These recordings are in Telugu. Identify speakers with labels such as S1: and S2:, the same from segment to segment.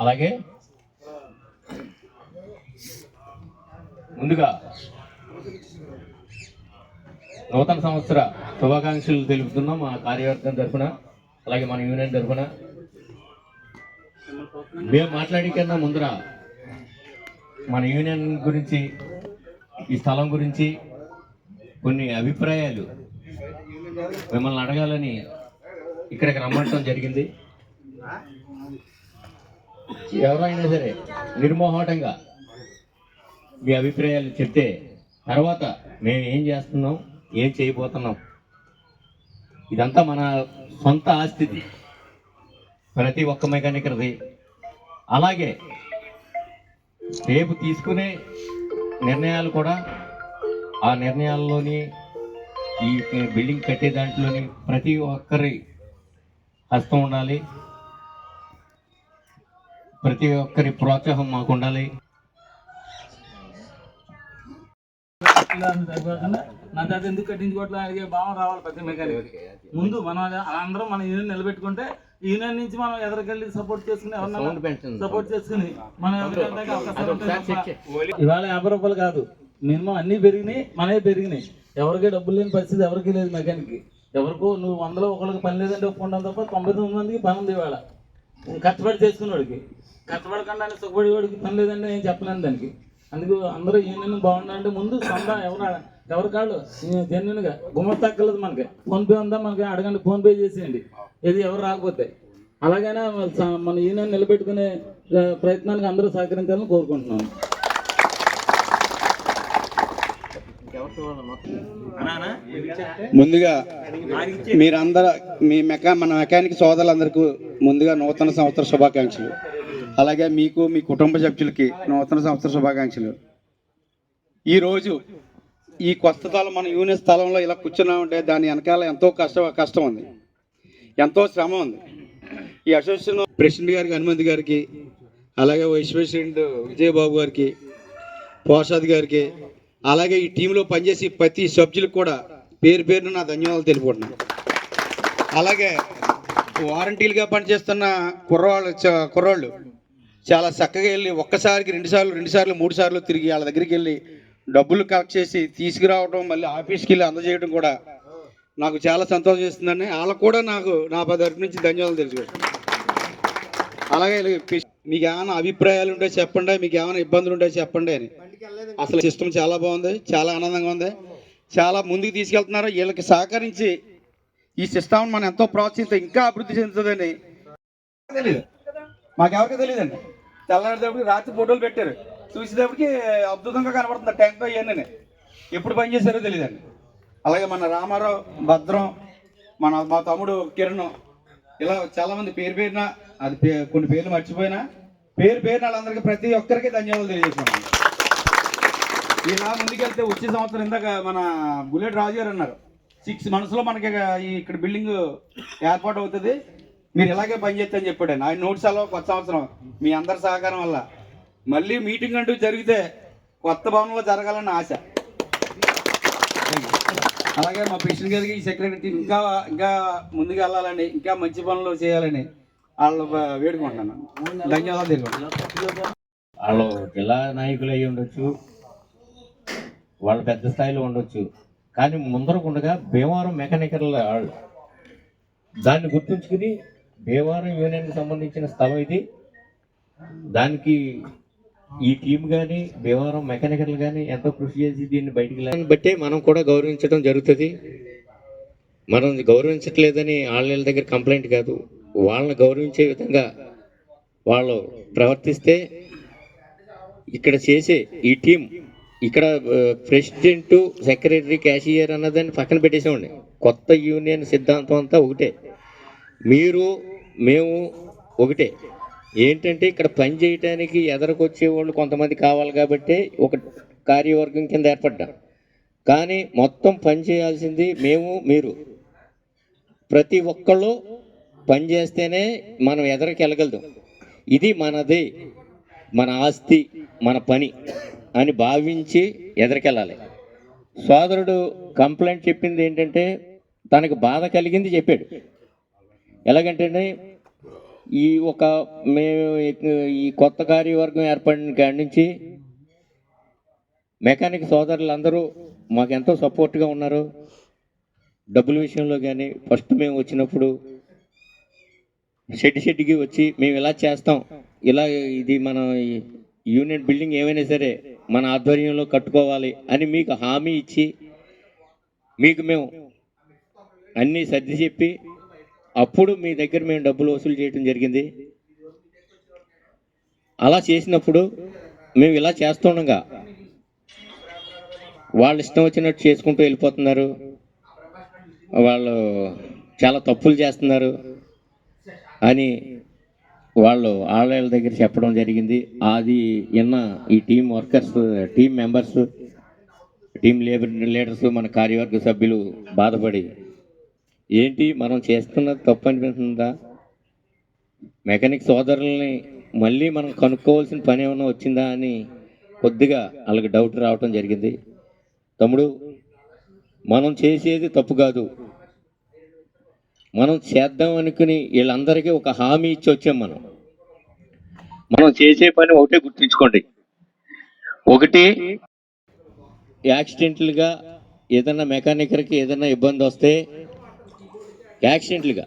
S1: అలాగే ముందుగా నూతన సంవత్సర శుభాకాంక్షలు తెలుపుతున్నాం మా కార్యవర్గం తరఫున. అలాగే మన యూనియన్ తరఫున మేము మాట్లాడే కన్నా ముందర మన యూనియన్ గురించి ఈ స్థలం గురించి కొన్ని అభిప్రాయాలు మిమ్మల్ని అడగాలని ఇక్కడికి రమ్మటం జరిగింది. ఎవరైనా సరే నిర్మోహటంగా మీ అభిప్రాయాలు చెప్తే తర్వాత మేము ఏం చేస్తున్నాం ఏం చేయబోతున్నాం ఇదంతా మన సొంత ఆస్తిది. ప్రతి ఒక్క మెకానికర్ది. అలాగే రేపు తీసుకునే నిర్ణయాలు కూడా ఆ నిర్ణయాల్లోని ఈ బిల్డింగ్ కట్టే దాంట్లోని ప్రతి ఒక్కరి హస్తం ఉండాలి. ప్రతి ఒక్కరి ప్రోత్సాహం మాకు ఉండాలి
S2: నా చేత ఎందుకు కట్టించుకోవట్లేదు అడిగే భావం రావాలి ప్రతి మెకానిక్. ముందు మనం అది- అందరం మన యూనియన్ నిలబెట్టుకుంటే యూనియన్ నుంచి మనం ఎదరికెళ్ళి సపోర్ట్ చేసుకుని ఎవరన్నా. సపోర్ట్ చేసుకుని మనం ఎదరికెళ్ళడానికి అవకాశం ఇవాళ యాభై రూపాయలు కాదు. మినిమం అన్ని పెరిగినాయి మనమే పెరిగినాయి. ఎవరికి డబ్బులు లేని పరిస్థితి ఎవరికి లేదు మెకానిక్ ఎవరికో నువ్వు వందలో ఒకరికి పని లేదంటే ఒప్పుకుంటాం తప్ప తొంభై తొమ్మిది మందికి పని ఉంది ఇవాళ. కష్టపడి చేసుకున్నవాడికి కష్టపడకుండా ఆయన సుఖపడి వాడికి పని లేదంటే నేను చెప్పలేను దానికి. అందుకు అందరూ యూనియన్ బాగుండాలంటే ముందు సొంత ఎవరు ఎవరి కాళ్ళు? జెన్యున్ గుమ్మ తగ్గలేదు మనకి. ఫోన్పే ఉందా మనకి? అడగండి ఫోన్పే చేసేయండి. ఇది ఎవరు రాకపోతే. అలాగైనా మన యూనియన్ నిలబెట్టుకునే ప్రయత్నానికి అందరూ సహకరించాలని కోరుకుంటున్నాను.
S3: ముందుగా మీరందరూ మీ మెకా మన మెకానిక్ సోదరులందరికీ ముందుగా నూతన సంవత్సర శుభాకాంక్షలు. అలాగే మీకు మీ కుటుంబ సభ్యులకి నూతన సంవత్సర శుభాకాంక్షలు. ఈరోజు ఈ కొత్త స్థలం మన యూనియన్ స్థలంలో ఇలా కూర్చున్నామంటే దాని వెనకాల ఎంతో కష్ట కష్టం ఉంది. ఎంతో శ్రమ ఉంది. ఈ అసోసియేషన్ ప్రెసిడెంట్ గారికి హనుమంత్ గారికి అలాగే వైస్ ప్రెసిడెంట్ విజయబాబు గారికి పోషాద్ గారికి అలాగే ఈ టీంలో పనిచేసి ప్రతి సభ్యులకు కూడా పేరు పేరున నా ధన్యవాదాలు తెలుపుకుంటున్నాను. అలాగే వారంటీలుగా పనిచేస్తున్న కుర్రవాళ్ళు చ- కుర్రాళ్ళు చాలా చక్కగా వెళ్ళి ఒక్కసారికి రెండుసార్లు రెండుసార్లు మూడు సార్లు తిరిగి వాళ్ళ దగ్గరికి వెళ్ళి డబ్బులు కలెక్ట్ చేసి తీసుకురావడం మళ్ళీ ఆఫీస్కి వెళ్ళి అందజేయడం కూడా నాకు చాలా సంతోషం చేస్తుందండి. వాళ్ళకు కూడా నాకు నా తరపు నుంచి ధన్యవాదాలు తెలుసుకుంటాను అలాగే మీకు ఏమైనా అభిప్రాయాలు ఉంటే చెప్పండి మీకు ఏమైనా ఇబ్బందులు ఉంటే చెప్పండి అని. అసలు సిస్టమ్ చాలా బాగుంది చాలా ఆనందంగా ఉంది. చాలా ముందుకు తీసుకెళ్తున్నారు. వీళ్ళకి సహకరించి ఈ సిస్టమ్ మనం ఎంతో ప్రోత్సహిస్తే ఇంకా అభివృద్ధి చెందుతుందని. తెలియదు మాకెవరికి తెలియదండి తెల్లారేటప్పటికి రాత్రి ఫోటోలు పెట్టారు. చూసేటప్పటికి అద్భుతంగా కనబడుతుంది. ట్యాంక్ ఇవన్నీ ఎప్పుడు పనిచేశారో తెలియదండి అలాగే మన రామారావు భద్రం మన మా తమ్ముడు కిరణ్ ఇలా చాలా మంది పేరు పేరున అది పే- కొన్ని పేర్లు మర్చిపోయినా పేరు పేరున వాళ్ళందరికీ ప్రతి ఒక్కరికి ధన్యవాదాలు తెలియజేస్తున్నాను. ఇలా ముందుకెళ్తే వచ్చే సంవత్సరం ఇందాక మన బుల్లెట్ రాజు గారు అన్నారు. సిక్స్ మంత్స్లో మనకి ఇక్కడ బిల్డింగ్ ఏర్పాటు అవుతుంది. మీరు ఇలాగే పనిచేస్తే అని చెప్పాడు ఆయన. నోట్స్ అలా కొత్త సంవత్సరం. మీ అందరి సహకారం వల్ల. మళ్ళీ మీటింగ్ అంటూ జరిగితే కొత్త భవనంలో జరగాలని ఆశ. అలాగే మా పిషన్ గారికి ఈ సెక్రటరీ ఇంకా ఇంకా ముందుకు వెళ్ళాలని ఇంకా మంచి పనులు చేయాలని వాళ్ళు వేడుకుంటున్నాను. ధన్యవాదాలు
S1: వాళ్ళు జిల్లా నాయకులు అయి ఉండొచ్చు. వాళ్ళు పెద్ద స్థాయిలో ఉండొచ్చు. కానీ ముందరకుండగా భీమవరం మెకానికల్ వాళ్ళు దాన్ని గుర్తుంచుకుని భీమవరం యూనియన్కి సంబంధించిన స్థలం ఇది. దానికి ఈ టీం కానీ భీమవరం మెకానికల్ కానీ ఎంతో కృషి చేసి దీన్ని బయటికి లా- బట్టే మనం కూడా గౌరవించడం జరుగుతుంది. మనం గౌరవించట్లేదని వాళ్ళ దగ్గర కంప్లైంట్ కాదు. వాళ్ళని గౌరవించే విధంగా వాళ్ళు ప్రవర్తిస్తే ఇక్కడ చేసే ఈ టీం ఇక్కడ ప్రెసిడెంట్ సెక్రటరీ క్యాషియర్ అన్నదాన్ని పక్కన పెట్టేసామండి కొత్త యూనియన్ సిద్ధాంతం అంతా ఒకటే. మీరు మేము ఒకటే. ఏంటంటే ఇక్కడ పని చేయటానికి ఎదరకొచ్చే వాళ్ళు కొంతమంది కావాలి కాబట్టి ఒక కార్యవర్గం కింద ఏర్పడ్డాం. కానీ మొత్తం పని చేయాల్సింది మేము మీరు. ప్రతి ఒక్కళ్ళు పని చేస్తేనే మనం ఎదరికి వెళ్ళగలుగుతాం. ఇది మనది మన ఆస్తి మన పని అని భావించి ఎదరికెళ్ళాలి సోదరుడు కంప్లైంట్ చెప్పింది ఏంటంటే తనకు బాధ కలిగింది చెప్పాడు. ఎలాగంటే ఈ ఒక మేము ఈ కొత్త కార్యవర్గం ఏర్పడిన కాడి నుంచి మెకానిక్ సోదరులందరూ మాకు ఎంతో సపోర్ట్గా ఉన్నారు. డబ్బుల విషయంలో కానీ ఫస్ట్ మేము వచ్చినప్పుడు షెడ్ షెడ్కి వచ్చి మేము ఇలా చేస్తాం. ఇలా ఇది మన యూనియన్ బిల్డింగ్ ఏమైనా సరే మన ఆధ్వర్యంలో కట్టుకోవాలి అని మీకు హామీ ఇచ్చి మీకు మేము అన్నీ సర్ది చెప్పి అప్పుడు మీ దగ్గర మేము డబ్బులు వసూలు చేయడం జరిగింది. అలా చేసినప్పుడు మేము ఇలా చేస్తుండగా వాళ్ళు ఇష్టం వచ్చినట్టు చేసుకుంటూ వెళ్ళిపోతున్నారు. వాళ్ళు చాలా తప్పులు చేస్తున్నారు అని వాళ్ళు ఆళ్ళ దగ్గర చెప్పడం జరిగింది. అది విన్న ఈ team workers team members team labour leaders మన కార్యవర్గ సభ్యులు బాధపడి ఏంటి మనం చేస్తున్నది తప్పు అనిపిస్తుందా? మెకానిక్ సోదరుల్ని మళ్ళీ మనం కనుక్కోవాల్సిన పని ఏమైనా వచ్చిందా అని కొద్దిగా వాళ్ళకి డౌట్ రావటం జరిగింది. తమ్ముడు మనం చేసేది తప్పు కాదు. మనం చేద్దాం అనుకుని వీళ్ళందరికీ ఒక హామీ ఇచ్చి వచ్చాం మనం. మనం చేసే పని ఒకటే గుర్తుంచుకోండి. ఒకటి యాక్సిడెంట్లుగా ఏదైనా మెకానికర్కి ఏదైనా ఇబ్బంది వస్తే యాక్సిడెంట్లుగా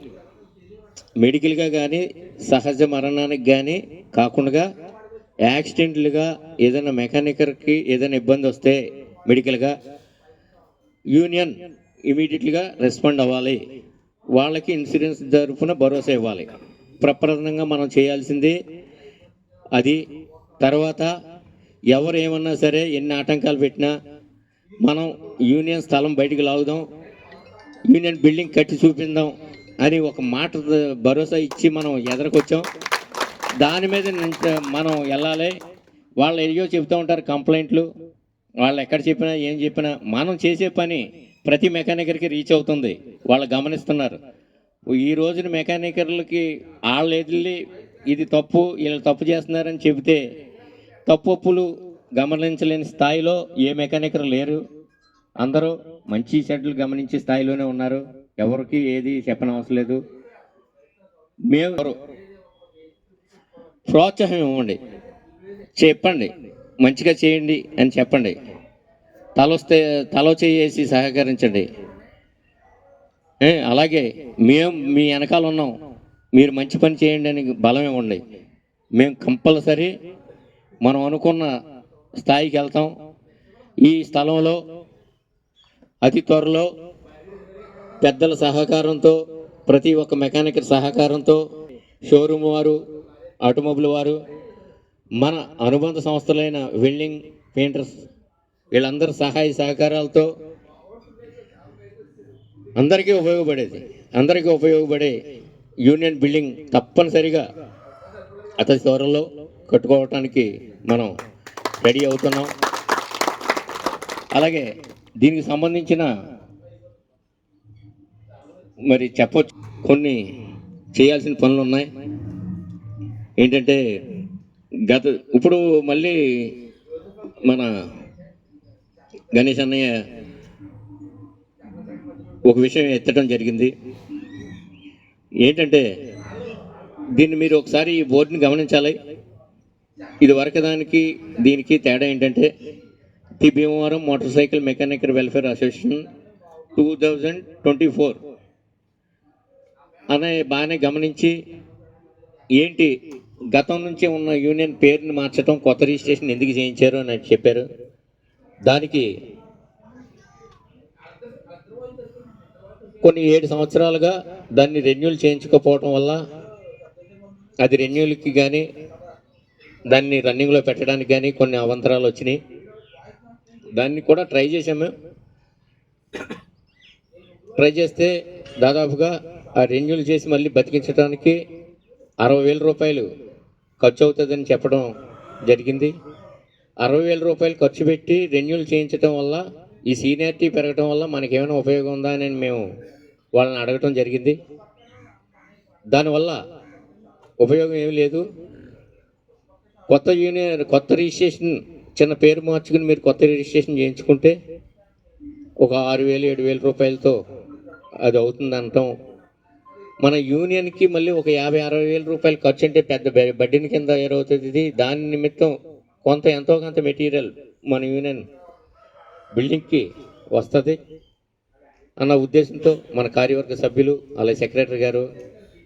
S1: మెడికల్గా కానీ సహజ మరణానికి కానీ కాకుండా యాక్సిడెంట్లుగా ఏదైనా మెకానికర్కి ఏదైనా ఇబ్బంది వస్తే మెడికల్గా యూనియన్ ఇమీడియట్గా రెస్పాండ్ అవ్వాలి. వాళ్ళకి ఇన్సూరెన్స్ తరఫున భరోసా ఇవ్వాలి. ప్రప్రథమంగా మనం చేయాల్సింది అది తర్వాత ఎవరు ఏమన్నా సరే ఎన్ని ఆటంకాలు పెట్టినా మనం యూనియన్ స్థలం బయటికి లాగుదాం. యూనియన్ బిల్డింగ్ కట్టి చూపిందాం అని ఒక మాట భరోసా ఇచ్చి మనం ఎదరకొచ్చాం. దాని మీద మనం వెళ్ళాలి. వాళ్ళు ఏయో చెప్తూ ఉంటారు కంప్లైంట్లు. వాళ్ళు ఎక్కడ చెప్పినా ఏం చెప్పినా మనం చేసే పని ప్రతి మెకానికర్కి రీచ్ అవుతుంది. వాళ్ళు గమనిస్తున్నారు. ఈ రోజున మెకానికర్లకి వాళ్ళు ఎదిలి ఇది తప్పు వీళ్ళు తప్పు చేస్తున్నారని చెబితే తప్పులు గమనించలేని స్థాయిలో ఏ మెకానికర్ లేరు. అందరూ మంచి చెడ్లు గమనించే స్థాయిలోనే ఉన్నారు. ఎవరికి ఏది చెప్పనవసరం లేదు. మేము ఎవరు? ప్రోత్సాహం ఇవ్వండి. చెప్పండి. మంచిగా చేయండి అని చెప్పండి. తలొస్తే తలో చేసి సహకరించండి. అలాగే మేము మీ వెనకాల ఉన్నాం. మీరు మంచి పని చేయండి అని బలం ఇవ్వండి. మేము కంపల్సరీ మనం అనుకున్న స్థాయికి వెళ్తాం. ఈ స్థలంలో అతి త్వరలో పెద్దల సహకారంతో ప్రతి ఒక్క మెకానిక్ సహకారంతో షోరూమ్ వారు ఆటోమొబైల్ వారు మన అనుబంధ సంస్థలైన వెల్డింగ్ పెయింటర్స్ వీళ్ళందరి సహాయ సహకారాలతో అందరికీ ఉపయోగపడేది. అందరికీ ఉపయోగపడే యూనియన్ బిల్డింగ్ తప్పనిసరిగా అతి త్వరలో కట్టుకోవటానికి మనం రెడీ అవుతున్నాం. అలాగే దీనికి సంబంధించిన మరి చెప్పచ్చు. కొన్ని చేయాల్సిన పనులు ఉన్నాయి. ఏంటంటే గత ఇప్పుడు మళ్ళీ మన గణేష్ అన్నయ్య ఒక విషయం ఎత్తడం జరిగింది. ఏంటంటే దీన్ని మీరు ఒకసారి ఈ బోర్డుని గమనించాలి. ఇది వరకు దానికి దీనికి తేడా ఏంటంటే the Bhimavaram motorcycle mechanical welfare association two thousand twenty four అనే బాగానే గమనించి ఏంటి గతం నుంచి ఉన్న యూనియన్ పేరుని మార్చడం కొత్త రిజిస్ట్రేషన్ ఎందుకు చేయించారు అని చెప్పారు. దానికి కొన్ని ఏడు సంవత్సరాలుగా దాన్ని రెన్యూల్ చేయించకపోవడం వల్ల అది రెన్యూల్కి కానీ దాన్ని రన్నింగ్లో పెట్టడానికి కానీ కొన్ని అవంతరాలు వచ్చినాయి. దాన్ని కూడా ట్రై చేసాము ట్రై చేస్తే దాదాపుగా ఆ రెన్యూల్ చేసి మళ్ళీ బతికించడానికి అరవై వేల రూపాయలు ఖర్చు అవుతుందని చెప్పడం జరిగింది. అరవై వేల రూపాయలు ఖర్చు పెట్టి రెన్యూల్ చేయించడం వల్ల ఈ సీనియారిటీ పెరగడం వల్ల మనకి ఏమైనా ఉపయోగం ఉందా అని మేము వాళ్ళని అడగటం జరిగింది. దానివల్ల ఉపయోగం ఏమీ లేదు. కొత్త యూనియన్ కొత్త రిజిస్ట్రేషన్ చిన్న పేరు మార్చుకుని మీరు కొత్త రిజిస్ట్రేషన్ చేయించుకుంటే ఒక ఆరు వేలు ఏడు వేల రూపాయలతో అది అవుతుంది అంటాం. మన యూనియన్కి మళ్ళీ ఒక యాభై అరవై వేల రూపాయలు ఖర్చు అంటే పెద్ద బడ్డీని కింద ఏరవుతుంది ఇది. దాని నిమిత్తం కొంత ఎంతో కొంత మెటీరియల్ మన యూనియన్ బిల్డింగ్కి వస్తుంది. అన్న ఉద్దేశంతో మన కార్యవర్గ సభ్యులు అలాగే సెక్రటరీ గారు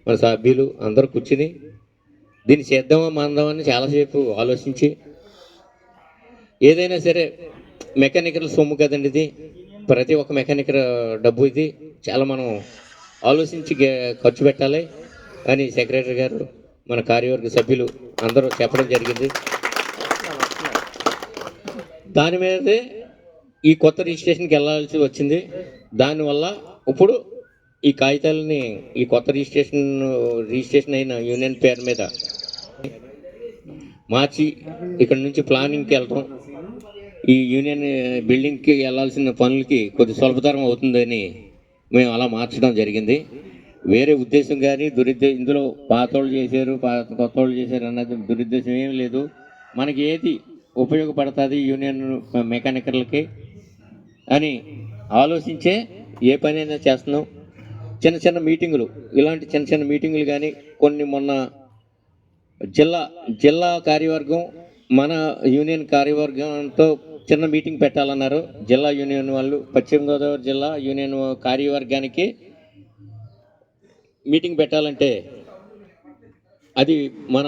S1: మన సభ్యులు అందరూ కూర్చుని దీన్ని చేద్దామా మాందామని చాలాసేపు ఆలోచించి ఏదైనా సరే మెకానికల్ సొమ్ము కదండి ఇది. ప్రతి ఒక్క మెకానికల్ డబ్బు ఇది. చాలా మనం ఆలోచించి ఖర్చు పెట్టాలి. అని సెక్రటరీ గారు మన కార్యవర్గ సభ్యులు అందరూ చెప్పడం జరిగింది. దాని మీదే ఈ కొత్త రిజిస్ట్రేషన్కి వెళ్ళాల్సి వచ్చింది. దానివల్ల ఇప్పుడు ఈ కాగితాలని ఈ కొత్త రిజిస్ట్రేషన్ రిజిస్ట్రేషన్ అయిన యూనియన్ పేరు మీద మార్చి ఇక్కడ నుంచి ప్లానింగ్కి వెళ్తాం. ఈ యూనియన్ బిల్డింగ్కి వెళ్ళాల్సిన పనులకి కొద్ది సులభతరం అవుతుందని మేము అలా మార్చడం జరిగింది. వేరే ఉద్దేశం కానీ దురుద్దే ఇందులో పాతోళ్ళు చేశారు పాత కొత్త వాళ్ళు చేశారు అన్నది దురుద్దేశం ఏం లేదు. మనకి ఏది ఉపయోగపడుతుంది యూనియన్ మెకానికర్లకి అని ఆలోచించే ఏ పని అయినా చేస్తున్నాం. చిన్న చిన్న మీటింగులు ఇలాంటి చిన్న చిన్న మీటింగులు కానీ కొన్ని మొన్న జిల్లా జిల్లా కార్యవర్గం మన యూనియన్ కార్యవర్గంతో చిన్న మీటింగ్ పెట్టాలన్నారు. జిల్లా యూనియన్ వాళ్ళు పశ్చిమ గోదావరి జిల్లా యూనియన్ కార్యవర్గానికి మీటింగ్ పెట్టాలంటే అది మన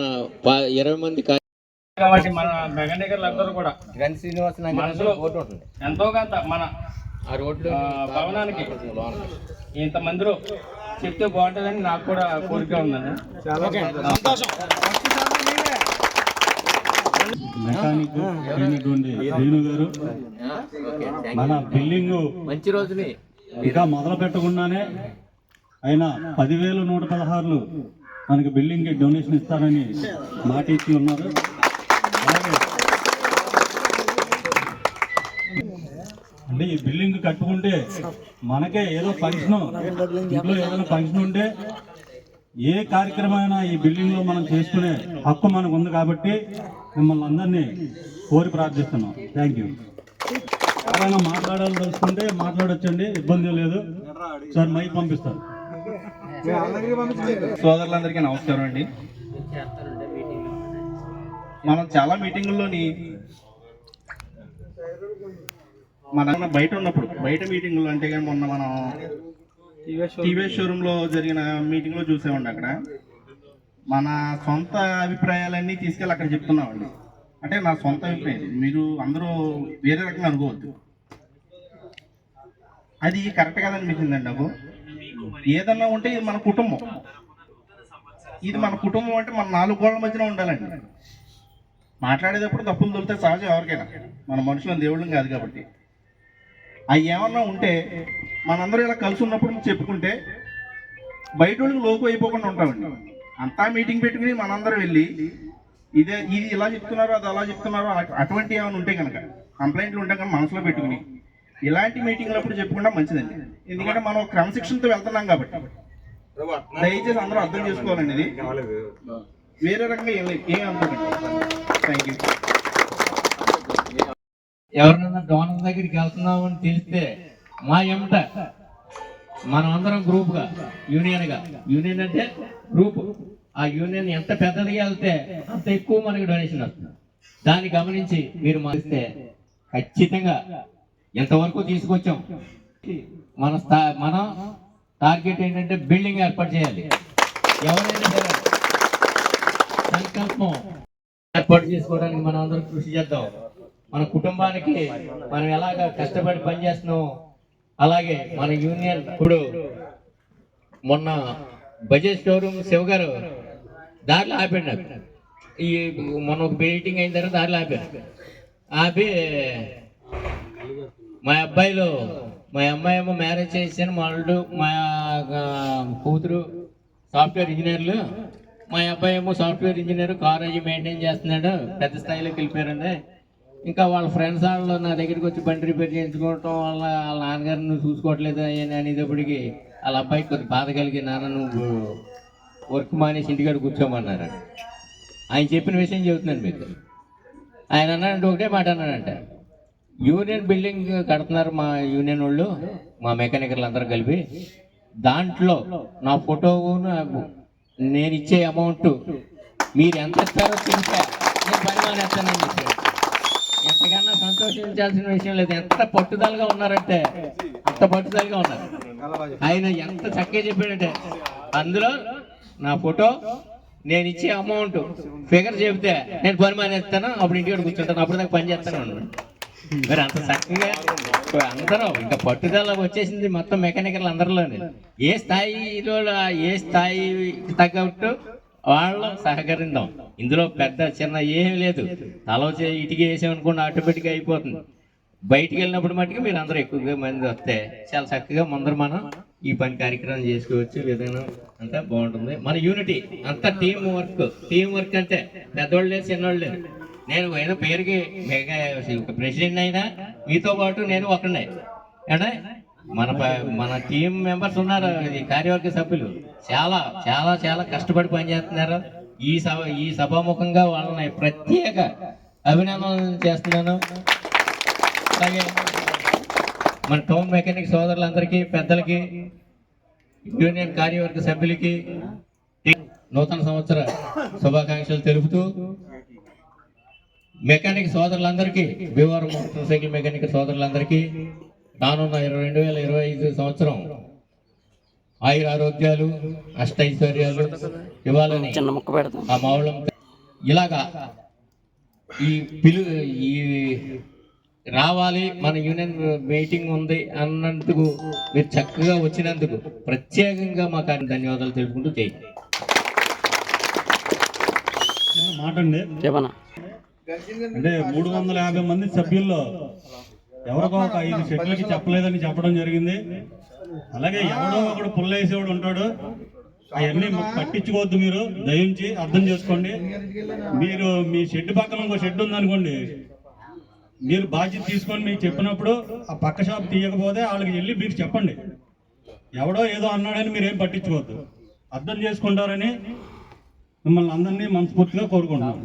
S1: ఇరవై మంది
S4: కాబట్టి మన కూడా
S1: గ్రంథ శ్రీనివాస
S4: మనసులో
S1: ఓటు ఉంటుంది.
S4: ఎంతో కొంత మన
S1: ఆ రోడ్లు
S4: భవనానికి ఇంతమందిలో చెప్తే బాగుంటుందని నాకు కూడా కోరిక ఉందండి.
S5: మెకానిక్ అయినటువంటి గారు మన బిల్డింగ్
S1: మంచి రోజుని.
S5: ఇంకా మొదలు పెట్టకుండానే ఆయన పదివేలు నూట పదహారులు మనకి బిల్డింగ్కి డొనేషన్ ఇస్తారని మాట ఇచ్చి ఉన్నారు. అంటే ఈ బిల్డింగ్ కట్టుకుంటే మనకే ఏదో ఫంక్షన్ ఇంట్లో ఏదైనా ఫంక్షన్ ఉంటే ఏ కార్యక్రమైనా ఈ బిల్డింగ్లో మనం చేసుకునే హక్కు మనకు ఉంది కాబట్టి మిమ్మల్ని అందరినీ కోరి ప్రార్థిస్తున్నాం. థ్యాంక్ యూ ఎవరైనా మాట్లాడాలి తెలుసుకుంటే మాట్లాడొచ్చండి ఇబ్బంది లేదు. సార్ మైక్ పంపిస్తారు.
S3: సోదరులందరికీ నమస్కారం అండి. మనం చాలా మీటింగుల్లోని మన బయట ఉన్నప్పుడు బయట మీటింగులు అంటే కానీ మొన్న మనం టీవీ షోరూమ్లో జరిగిన మీటింగ్లో చూసామండి అక్కడ. మన సొంత అభిప్రాయాలన్నీ తీసుకెళ్ళి అక్కడ చెప్తున్నామండి. అంటే నా సొంత అభిప్రాయం. మీరు అందరూ వేరే రకంగా అనుకోవద్దు. అది కరెక్ట్ కాదని అనిపించిందండి నాకు. ఏదన్నా ఉంటే ఇది మన కుటుంబం. ఇది మన కుటుంబం అంటే మన నాలుగు గోడల మధ్యన ఉండాలండి. మాట్లాడేటప్పుడు తప్పులు దొరికితే సహజం ఎవరికైనా. మన మనుషులను దేవుళ్ళం కాదు కాబట్టి. అవి ఏమన్నా ఉంటే మనందరూ ఇలా కలిసి ఉన్నప్పుడు చెప్పుకుంటే బయట వాళ్ళకి లోకు అయిపోకుండా ఉంటామండి. అంతా మీటింగ్ పెట్టుకుని మనందరం వెళ్ళి ఇదే ఇది ఇలా చెప్తున్నారు అది అలా చెప్తున్నారు అటు- అటువంటి ఏమైనా ఉంటే కనుక కంప్లైంట్లు ఉంటే కనుక మనసులో పెట్టుకుని ఇలాంటి మీటింగ్లు అప్పుడు చెప్పుకుంటే మంచిదండి. ఎందుకంటే మనం క్రమశిక్షణతో వెళ్తున్నాం కాబట్టి. దయచేసి అందరూ అర్థం చేసుకోవాలండి ఇది. వేరే రకంగా ఏం ఏం అనుకోకండి థ్యాంక్ యూ
S1: ఎవరినైనా డోనర్ దగ్గరికి వెళ్తున్నామని తెలిస్తే మా ఎమట మనం అందరం గ్రూప్గా యూనియన్గా యూనియన్ అంటే గ్రూప్. ఆ యూనియన్ ఎంత పెద్దదిగా వెళ్తే అంత ఎక్కువ మనకి డొనేషన్ వస్తుంది. దాన్ని గమనించి మీరు మారిస్తే ఖచ్చితంగా ఎంతవరకు తీసుకొచ్చాం? మన స్థా మన టార్గెట్ ఏంటంటే బిల్డింగ్ ఏర్పాటు చేయాలి. ఎవరైనా సరే సంకల్పం ఏర్పాటు చేసుకోవడానికి మనం అందరం కృషి చేద్దాం. మన కుటుంబానికి మనం ఎలాగ కష్టపడి పనిచేస్తున్నాం అలాగే మన యూనియన్ ఇప్పుడు మొన్న బజాజ్ షోరూమ్ శివ గారు దారిలో ఆపాడు. ఈ మొన్న ఒక మీటింగ్ అయిన తర్వాత దారిలో ఆపాడు. ఆపి మా అబ్బాయిలు మా అమ్మాయి ఏమో మ్యారేజ్ చేసాను వాళ్ళు మా కూతురు సాఫ్ట్వేర్ ఇంజనీర్లు మా అబ్బాయి ఏమో సాఫ్ట్వేర్ ఇంజనీర్ కార్ అయ్యి మెయింటైన్ చేస్తున్నాడు పెద్ద స్థాయిలోకి వెళ్ళిపోయారండి. ఇంకా వాళ్ళ ఫ్రెండ్స్ వాళ్ళు నా దగ్గరికి వచ్చి బండి రిపేర్ చేయించుకోవటం వాళ్ళ వాళ్ళ నాన్నగారిని నువ్వు చూసుకోవట్లేదు అని అనేటప్పటికి వాళ్ళ అబ్బాయికి కొద్ది బాధ కలిగి నాన్న నువ్వు వర్క్ మానేసి ఇంటికాడ కూర్చోమన్నారు. ఆయన చెప్పిన విషయం చెబుతున్నాను మీకు. ఆయన అన్నాడంటే ఒకటే మాట అన్నాడంట యూనియన్ బిల్డింగ్ కడుతున్నారు మా యూనియన్ వాళ్ళు మా మెకానికల్ అందరూ కలిపి. దాంట్లో నా ఫోటో నేను ఇచ్చే అమౌంట్ మీరు ఎంత ఇస్తారో తెలిసా? నేను పని మానేస్తానని ఎంతకన్నా విషయం లేదు. ఎంత పట్టుదలగా ఉన్నారంటే అంత పట్టుదలగా ఉన్నారు. ఆయన ఎంత చక్కగా చెప్పాడంటే అందులో నా ఫోటో నేను ఇచ్చే అమౌంట్ ఫిగర్ చెబితే నేను పని మానేస్తాను అప్పుడు ఇంటికి కూర్చుంటాను అప్పుడు దాకా పని చేస్తాను అన్నాడు. మరి అంత చక్కగా అందరూ ఇంకా పట్టుదల వచ్చేసింది మొత్తం మెకానికల్ అందరిలోనే. ఏ స్థాయిలో ఏ స్థాయి తగ్గట్టు వాళ్ళు సహకరిందాం ఇందులో పెద్ద చిన్న ఏమీ లేదు. తల ఇటుక వేసామనుకోండి ఆటోమేటిక్గా అయిపోతుంది. బయటికి వెళ్ళినప్పుడు మట్టుకు మీరు అందరూ ఎక్కువగా మంది వస్తే చాలా చక్కగా ముందర మనం ఈ పని కార్యక్రమం చేసుకోవచ్చు. విధానం అంతా బాగుంటుంది. మన యూనిటీ అంతా టీం వర్క్ టీం వర్క్ అంటే పెద్దోళ్ళు లేదు చిన్నోళ్ళు లేదు నేను ఏదో పేరుకి మెగా ప్రెసిడెంట్ అయినా మీతో పాటు నేను ఒకనే అంటే మన ప- మన టీం మెంబర్స్ ఉన్నారు ఈ కార్యవర్గ సభ్యులు. చాలా చాలా చాలా కష్టపడి పనిచేస్తున్నారు. ఈ సభ ఈ సభాముఖంగా వాళ్ళని ప్రత్యేక అభినందనలు చేస్తున్నాను. అలాగే మన టౌన్ మెకానిక్ సోదరులందరికీ పెద్దలకి యూనియన్ కార్యవర్గ సభ్యులకి నూతన సంవత్సర శుభాకాంక్షలు తెలుపుతూ మెకానిక్ సోదరులందరికీ భీమవరం మోటార్ సైకిల్ మెకానిక్ సోదరులందరికీ రానున్న ఇరవై రెండు వేల ఇరవై ఐదు సంవత్సరం ఆయుర ఆరోగ్యాలు అష్టైశ్వర్యాలు ఇవ్వాలని ఆ మావులం ఇలాగా ఈ పిలు ఈ రావాలి మన యూనియన్ మీటింగ్ ఉంది అన్నందుకు మీరు చక్కగా వచ్చినందుకు ప్రత్యేకంగా మాకు ఆయన ధన్యవాదాలు తెలుపుకుంటూ చేయండి
S5: చిన్న మాట అండి అంటే మూడు వందల యాభై మంది సభ్యుల్లో ఎవరికో ఒక ఐదు సెట్లకి చెప్పలేదని చెప్పడం జరిగింది. అలాగే ఎవడో ఒకడు పుల్లేసేవాడు ఉంటాడు. అవన్నీ పట్టించుకోవద్దు మీరు. దయించి అర్థం చేసుకోండి. మీరు మీ షెడ్ పక్కన ఇంకో షెడ్ ఉందనుకోండి మీరు బాధ్యత తీసుకొని మీకు చెప్పినప్పుడు ఆ పక్క షాప్ తీయకపోతే వాళ్ళకి వెళ్ళి మీరు చెప్పండి. ఎవడో ఏదో అన్నాడని మీరు ఏం పట్టించుకోవద్దు. అర్థం చేసుకుంటారని మిమ్మల్ని అందరినీ మనస్ఫూర్తిగా కోరుకుంటున్నాను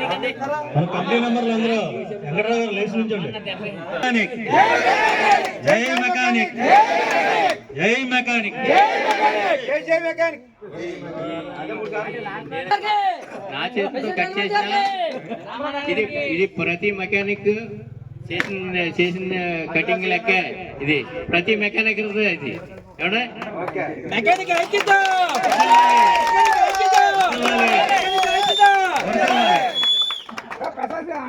S5: మన మెంబర్లు అందరూ వెంకటరావు గారు లేచి నుంచండి. మెకానిక్. జై మెకానిక్. జై మెకానిక్.
S1: నా చేతితో కట్ చేసిన ఇది ఇది ప్రతి మెకానిక్ చేసిన చేసిన కటింగ్ లెక్క ఇది. ప్రతి మెకానిక్ ఇది. ఏమన్నా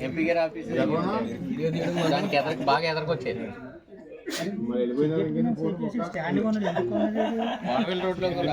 S1: ఎంపీ గారి ఆఫీస్ దానికి ఎదరికి బాగా ఎదరకొచ్చేది రోడ్లో కూడా